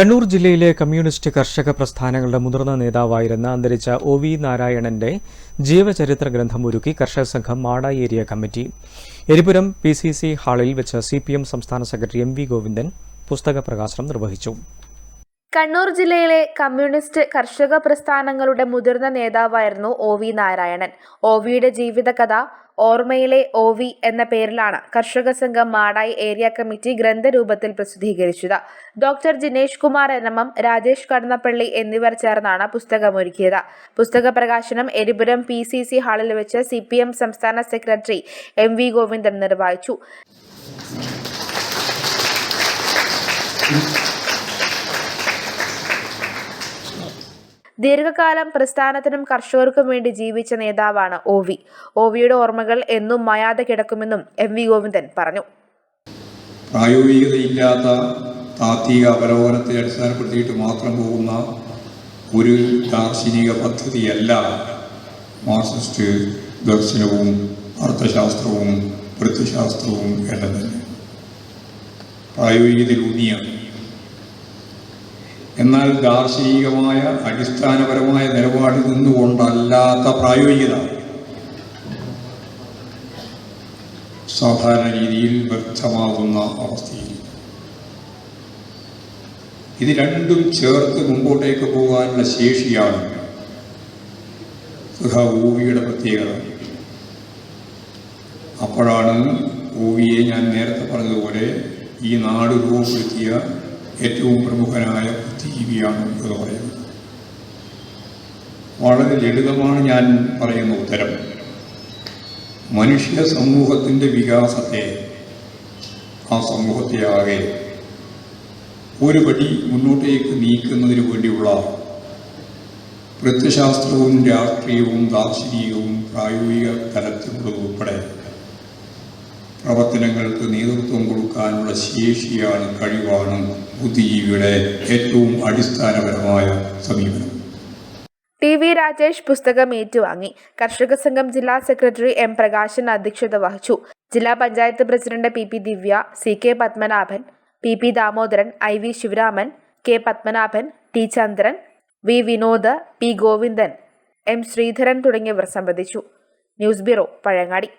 കണ്ണൂർ ജില്ലയിലെ കമ്മ്യൂണിസ്റ്റ് കർഷക പ്രസ്ഥാനങ്ങളുടെ മുതിർന്ന നേതാവായിരുന്ന അന്തരിച്ച ഒ വി നാരായണന്റെ ജീവചരിത്ര ഗ്രന്ഥം ഒരുക്കി കർഷക സംഘം Mada area committee. Eripuram P C C ഹാളിൽ വെച്ച് സി പി എം സംസ്ഥാന സെക്രട്ടറി എം വി ഗോവിന്ദൻ പുസ്തക പ്രകാശനം നിർവഹിച്ചു. കണ്ണൂർ ജില്ലയിലെ കമ്മ്യൂണിസ്റ്റ് കർഷക പ്രസ്ഥാനങ്ങളുടെ മുതിർന്ന നേതാവായിരുന്നു ഒ വി നാരായണൻ. ഒ വിയുടെ ജീവിതകഥ ഓർമ്മയിലെ ഒ വി എന്ന പേരിലാണ് കർഷക സംഘം മാടായി ഏരിയ കമ്മിറ്റി ഗ്രന്ഥരൂപത്തിൽ പ്രസിദ്ധീകരിച്ചത്. ഡോക്ടർ ജിനേഷ് കുമാർ എനമം രാജേഷ് കടന്നപ്പള്ളി എന്നിവർ ചേർന്നാണ് പുസ്തകമൊരുക്കിയത്. പുസ്തക പ്രകാശനം എരിപുരം പി സി സി ഹാളിൽ വെച്ച് സി പി എം സംസ്ഥാന സെക്രട്ടറി എം വി ഗോവിന്ദൻ നിർവഹിച്ചു. ദീർഘകാലം പ്രസ്ഥാനത്തിനും കർഷകർക്കും വേണ്ടി ജീവിച്ച നേതാവാണ് ഒ വി. ഒ വിയുടെ ഓർമ്മകൾ എന്നും മായാതെ കിടക്കുമെന്നും എം വി ഗോവിന്ദൻ പറഞ്ഞു. പ്രായോഗികതയില്ലാത്ത താത്വിക അവലോകനത്തെ അടിസ്ഥാനപ്പെടുത്തിയിട്ട് മാത്രം പോകുന്ന ഒരു ദാർശനിക പദ്ധതിയല്ല മാർസിസ്റ്റ് ദർശനവും അർത്ഥശാസ്ത്രവും വൃത്തശാസ്ത്രവും തന്നെ. പ്രായോഗികതയിലൂന്നിയാണ് എന്നാൽ ദാർശനികമായ അടിസ്ഥാനപരമായ നിലപാടിൽ നിന്നുകൊണ്ടല്ലാത്ത പ്രായോഗികത. സാധാരണ രീതിയിൽ വ്യക്തമാകുന്ന അവസ്ഥയിൽ. ഇത് രണ്ടും ചേർത്ത് മുമ്പോട്ടേക്ക് പോകാനുള്ള ശേഷിയാണ്. സുഹ പ്രത്യേകത. അപ്പോഴാണ് ഊവിയെ ഞാൻ നേരത്തെ പറഞ്ഞതുപോലെ ഈ നാട് രൂപപ്പെടുത്തിയ ഏറ്റവും പ്രമുഖനായ ബുദ്ധിജീവിയാണ് എന്ന് പറയുന്നത് വളരെ ലളിതമാണ് ഞാൻ പറയുന്ന ഉത്തരം. മനുഷ്യ സമൂഹത്തിന്റെ വികാസത്തെ ആ സമൂഹത്തെ ആകെ ഒരു പടി മുന്നോട്ടേക്ക് നീക്കുന്നതിന് വേണ്ടിയുള്ള വൃത്തശാസ്ത്രവും രാഷ്ട്രീയവും ദാർശനികവും പ്രായോഗിക തലത്തിലുള്ളതുൾപ്പെടെ പ്രവർത്തനങ്ങൾക്ക് നേതൃത്വം കൊടുക്കാനുള്ള ശേഷിയാണ് കഴിവാണ് ബുദ്ധിജീവിയുടെ ഏറ്റവും അടിസ്ഥാനപരമായ സമീപനം. ടി വി രാജേഷ് പുസ്തകം ഏറ്റുവാങ്ങി. കർഷക സംഘം ജില്ലാ സെക്രട്ടറി എം പ്രകാശൻ അധ്യക്ഷത വഹിച്ചു. ജില്ലാ panchayat president P P Divya C K Padmanabhan P P Damodaran I V Sivaraman K Padmanabhan T Chandran V Vinod P Govindan M Sreedharan തുടങ്ങിയവർ സംബന്ധിച്ചു. News bureau Pazhayangadi